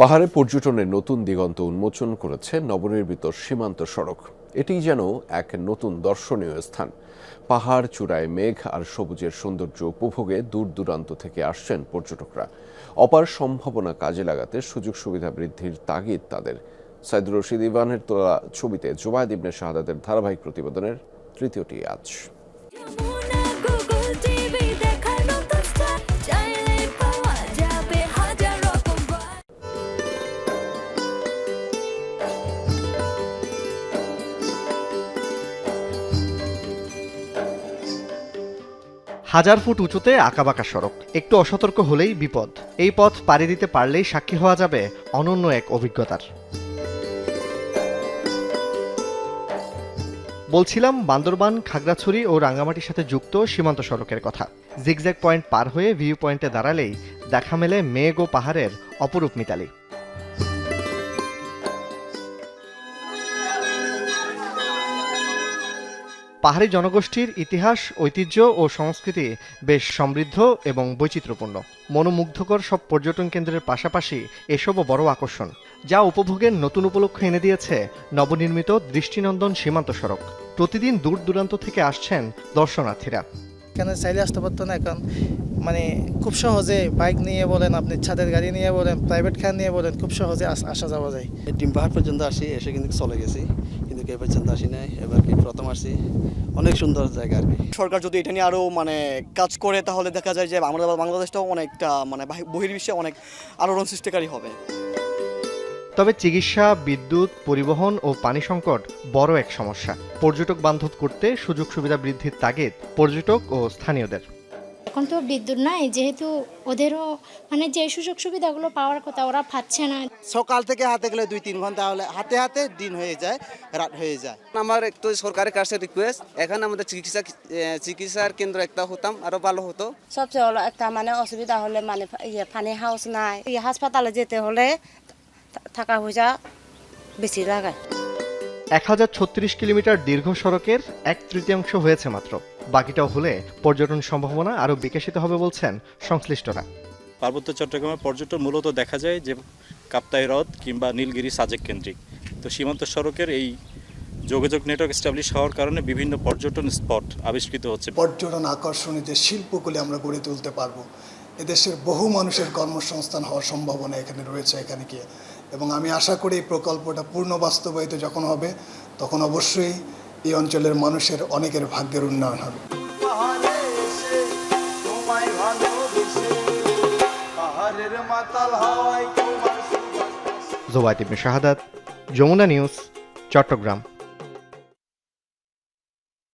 পাহাড়ে পর্যটনের নতুন দিগন্ত উন্মোচন করেছে নবনির্মিত সীমান্ত সড়ক। এটি যেন এক নতুন দর্শনীয় স্থান। পাহাড় চূড়ায় মেঘ আর সবুজের সৌন্দর্য উপভোগে দূর দূরান্ত থেকে আসছেন পর্যটকরা। অপার সম্ভাবনা কাজে লাগাতে সুযোগ সুবিধা বৃদ্ধির তাগিদ তাদের। সাইদুর রশিদ ইভানের তোলা ছবিতে জুবায়দ ইবনে শাহাদাতের ধারাবাহিক প্রতিবেদনের তৃতীয়টি আজ। হাজার ফুট উঁচুতে আঁকাবাঁকা সড়ক। একটু অসতর্ক হলেই বিপদ। এই পথ পাড়ি দিতে পারলেই সাক্ষী হওয়া যাবে অনন্য এক অভিজ্ঞতার। বলছিলাম, বান্দরবান, খাগড়াছড়ি ও রাঙ্গামাটির সাথে যুক্ত সীমান্ত সড়কের কথা। জিগজ্যাগ পয়েন্ট পার হয়ে ভিউ পয়েন্টে দাঁড়ালেই দেখা মেলে মেঘ ও পাহাড়ের অপরূপ মিতালি। পাহাড়ি জনগোষ্ঠীর ইতিহাস, ঐতিহ্য ও সংস্কৃতি বেশ সমৃদ্ধ এবং বৈচিত্র্যপূর্ণ। মনোমুগ্ধকর সব পর্যটন কেন্দ্রের পাশাপাশি এসবও বড় আকর্ষণ, যা উপভোগের নতুন উপলক্ষ এনে দিয়েছে নবনির্মিত দৃষ্টিনন্দন সীমান্ত সড়ক। প্রতিদিন দূর দূরান্ত থেকে আসছেন দর্শনার্থীরা। এখানে চাইলে আসতে পারতো না এখন মানে খুব সহজে বাইক নিয়ে বলেন আপনি ছাদের গাড়ি নিয়ে বলেন প্রাইভেট কার নিয়ে বলেন খুব সহজে আসা যাওয়া যায়। ডিম পাহাড় পর্যন্ত আসি এসে কিন্তু চলে গেছি কিন্তু এ পর্যন্ত আসি নাই এবার কি প্রথম আসি। অনেক সুন্দর জায়গা আর কি। সরকার যদি এটা নিয়ে আরও মানে কাজ করে তাহলে দেখা যায় যে আমরা বাংলাদেশটাও অনেকটা মানে বাহি- বহির্বিশ্বে অনেক আলোড়ন সৃষ্টিকারী হবে। তবে চিকিৎসা বিদ্যুৎ পরিবহন ও পানি সংকট বড় এক সমস্যা। পর্যটক বান্ধব করতে সুযোগ সুবিধা বৃদ্ধির তাগিদ পর্যটক ও স্থানীয়দের। এখন তো বিদ্যুৎ নাই যেহেতু ওদেরও মানে যে সুযোগ সুবিধাগুলো পাওয়ার কথা ওরা পাচ্ছে না। সকাল থেকে হাতে গেলে দুই তিন ঘণ্টা হলে হাতে হাতে দিন হয়ে যায় রাত হয়ে যায়। আমার একটু সরকারের কাছে রিকোয়েস্ট এখানে আমাদের চিকিৎসা চিকিৎসার কেন্দ্র একটা হতাম আরও ভালো হতো। সবচেয়ে হলো একটা মানে অসুবিধা হলে মানে ইয়ে পানি হাউস নাই। হাসপাতালে যেতে হলে থাকা পয়সা বেশি লাগায়। এক হাজার ছত্রিশ কিলোমিটার দীর্ঘ সড়কের এক তৃতীয়াংশ হয়েছে মাত্র। বাকিটাও হলে পর্যটন সম্ভাবনা আরও বিকশিত হবে বলছেন সংশ্লিষ্টরা। পার্বত্য চট্টগ্রামের পর্যটন মূলত দেখা যায় যে কাপ্তাই হ্রদ কিংবা নীলগিরি সাজেক কেন্দ্রিক। তো সীমান্ত সড়কের এই যোগাযোগ নেটওয়ার্ক এস্টাবলিশ হওয়ার কারণে বিভিন্ন পর্যটন স্পট আবিষ্কৃত হচ্ছে। পর্যটন আকর্ষণী যে শিল্পগুলি আমরা গড়ে তুলতে পারব এদেশের বহু মানুষের কর্মসংস্থান হওয়ার সম্ভাবনা এখানে রয়েছে এখানে গিয়ে। এবং আমি আশা করি এই প্রকল্পটা পূর্ণ বাস্তবায়িত যখন হবে তখন অবশ্যই এই অঞ্চলের মানুষের অনেকের ভাগ্যের উন্নয়ন হবে। জোবাইত ইবনে শাহাদাত যমুনা নিউজ চট্টগ্রাম।